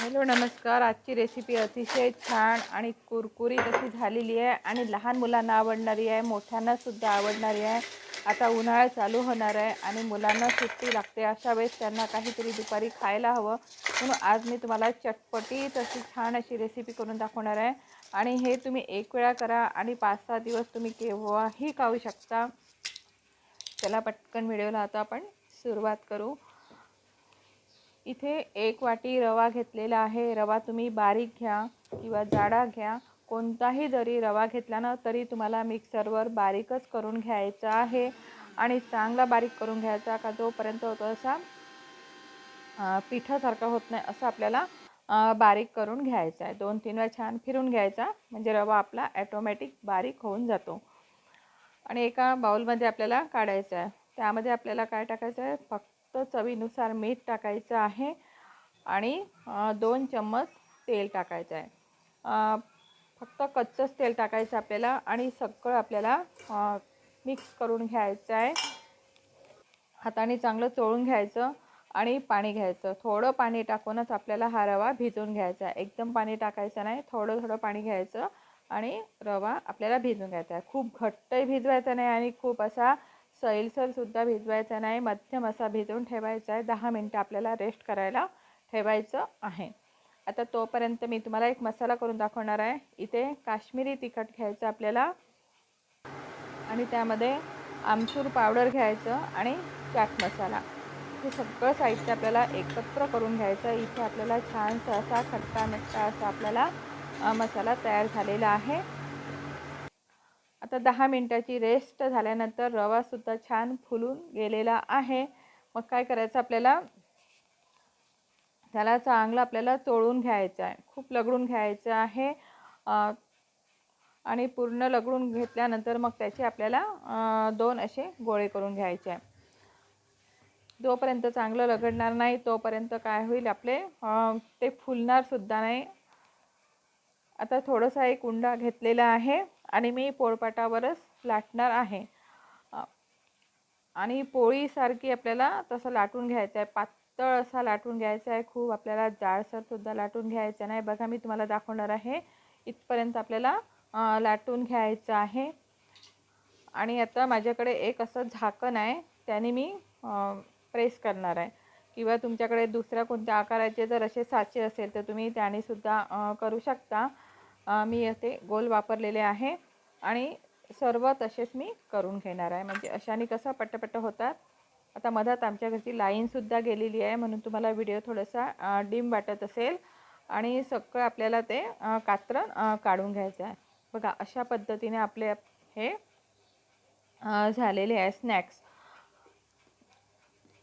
Hello नमस्कार. आजची recipe अतिशय छान आणि कुरकुरीत अशी झालेली आहे आणि लहान मुलांना आवडणारी आहे मोठ्यांनासुद्धा आवडणारी आहे. आता उन्हाळा चालू होणार आहे आणि मुलांना सुट्टी लागते. अशा वेळेस त्यांना काहीतरी दुपारी खायला हवं. म्हणून आज मी तुम्हाला चटपटीत अशी छान अशी रेसिपी करून दाखवणार आहे. आणि हे तुम्ही एक वेळा करा आणि पाच सहा दिवस तुम्ही केव्हाही खाऊ शकता. चला पटकन व्हिडिओला आता आपण सुरुवात करू. इथे एक वाटी रवा घेतलेला आहे. रवा तुम्ही बारीक घ्या किंवा जाडा घ्या. कोणताही जरी रवा घेतला ना तरी तुम्हाला मिक्सरवर बारीकच करून घ्यायचा आहे. आणि चांगला बारीक करून घ्यायचा का जोपर्यंत होतो असा पिठासारखा होत नाही असं आपल्याला बारीक करून घ्यायचा आहे. दोन तीन वेळा छान फिरून घ्यायचा म्हणजे रवा आपला ॲटोमॅटिक बारीक होऊन जातो. आणि एका बाउलमध्ये आपल्याला काढायचा आहे. त्यामध्ये आपल्याला काय टाकायचं आहे? फक्त फक्त चवीनुसार मीठ टाकायचं आहे आणि दोन चम्मच तेल टाकायचं आहे. फक्त कच्चंच तेल टाकायचं आपल्याला आणि सगळं आपल्याला मिक्स करून घ्यायचं आहे. हाताने चांगलं चोळून घ्यायचं आणि पाणी घ्यायचं. थोडं पाणी टाकूनच आपल्याला हा रवा भिजून घ्यायचा आहे. एकदम पाणी टाकायचं नाही थोडं थोडं पाणी घ्यायचं आणि रवा आपल्याला भिजून घ्यायचा आहे. खूप घट्टही भिजवायचा नाही आणि खूप असा सैलसलसुद्धा भिजवायचा नाही मध्यम असा भिजवून ठेवायचा आहे. दहा मिनटं आपल्याला रेस्ट करायला ठेवायचं आहे. आता तोपर्यंत मी तुम्हाला एक मसाला करून दाखवणार आहे. इथे काश्मीरी तिखट घ्यायचं आपल्याला. आणि त्यामध्ये आमचूर पावडर घ्यायचं आणि चाट मसाला. हे सगळं साहित्य आपल्याला एकत्र करून घ्यायचं इथे आपल्याला छानसा असा खट्टा मिठ्ठा असा आपल्याला मसाला तयार झालेला आहे. आता दहा मिनटाची रेस्ट झाल्यानंतर रवासुद्धा छान फुलून गेलेला आहे. मग काय करायचं आपल्याला? त्याला चांगलं आपल्याला चोळून घ्यायचं आहे. खूप लगडून घ्यायचं आहे. आणि पूर्ण लगडून घेतल्यानंतर मग त्याचे आपल्याला दोन असे गोळे करून घ्यायचे आहे. जोपर्यंत चांगलं लगडणार नाही तोपर्यंत काय होईल आपले ते फुलणारसुद्धा नाही. आता थोडंसं एक उंडा घेतलेला आहे. आणि मी पोळपाटावरच लाटणार आहे. आणि पोळीसारखी आपल्याला तसं लाटून घ्यायचं आहे. पातळ असा लाटून घ्यायचा आहे. खूप आपल्याला जाडसरसुद्धा लाटून घ्यायचं नाही. बघा मी तुम्हाला दाखवणार आहे. इथपर्यंत आपल्याला लाटून घ्यायचं आहे. आणि आता माझ्याकडे एक असं झाकण आहे. त्याने मी प्रेस करणार आहे. किंवा तुमच्याकडे दुसऱ्या कोणत्या आकाराचे जर असे साचे असेल तर तुम्ही त्यानेसुद्धा करू शकता. मी ते गोल वापरलेले आहे आणि सर्व तसेच मी करून घेणार आहे. म्हणजे अशाने कसं पट्टपट्ट होतात. आता मधात आमच्या घरची लाईनसुद्धा गेलेली आहे. म्हणून तुम्हाला व्हिडिओ थोडासा डिम वाटत असेल. आणि सगळं आपल्याला ते कात्रण काढून घ्यायचं आहे. बघा अशा पद्धतीने आपले हे झालेले आहे स्नॅक्स.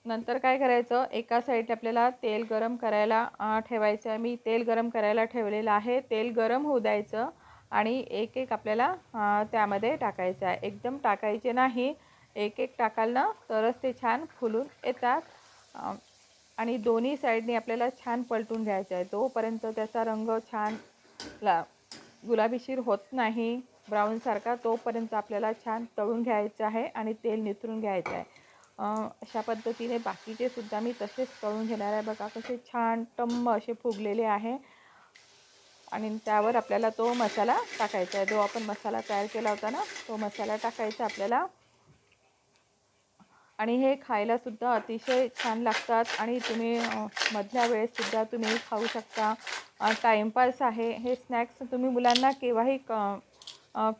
नंतर काय करायचं? एका साईडने आपल्याला तेल गरम करायला ठेवायचं आहे. मी तेल गरम करायला ठेवलेलं आहे. तेल गरम होऊ द्यायचं आणि एक एक आपल्याला त्यामध्ये टाकायचं आहे. एकदम टाकायचे नाही. एक एक टाकाल ना तरच ते छान फुलून येतात. आणि दोन्ही साईडने आपल्याला छान पलटून घ्यायचं आहे. तोपर्यंत त्याचा रंग छान ला गुलाबीशीर होत नाही. ब्राऊनसारखा तोपर्यंत आपल्याला छान तळून घ्यायचं आहे आणि तेल निथरून घ्यायचं आहे. अशा पद्धतीने बाकीचे सुद्धा मी तसेच तळून घेणार आहे. बघा कसे छान टम्म असे फुगलेले आहे. आणि त्यावर आपल्याला तो मसाला टाकायचा आहे. जो आपण मसाला तयार केला होता ना तो मसाला टाकायचा आपल्याला. आणि हे खायलासुद्धा अतिशय छान लागतात. आणि तुम्ही मधल्या वेळेससुद्धा तुम्ही खाऊ शकता. टाइमपास टाईमपास आहे. हे स्नॅक्स तुम्ही मुलांना केव्हाही क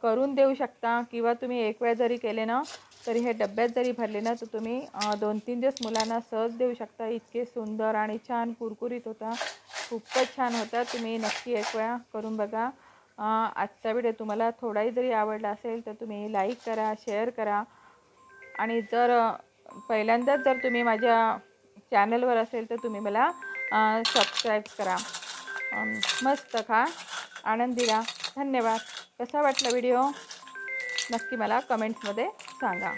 करून देऊ शकता. किंवा तुम्ही एक वेळ जरी केले ना तरी हे डब्यात जरी भरले ना तर तुम्ही दोन तीन दिवस मुलांना सहज देऊ शकता. इतके सुंदर आणि छान कुरकुरीत होता. खूपच छान होता. तुम्ही नक्की एक वेळा करून बघा. आजचा व्हिडिओ तुम्हाला थोडाही जरी आवडला असेल तर तुम्ही लाईक करा शेअर करा. आणि जर पहिल्यांदाच जर तुम्ही माझ्या चॅनलवर असेल तर तुम्ही मला सबस्क्राईब करा. मस्त खा. आनंदी राहा धन्यवाद. कसा वाटला व्हिडिओ? नक्की मला कमेंट्समध्ये 三个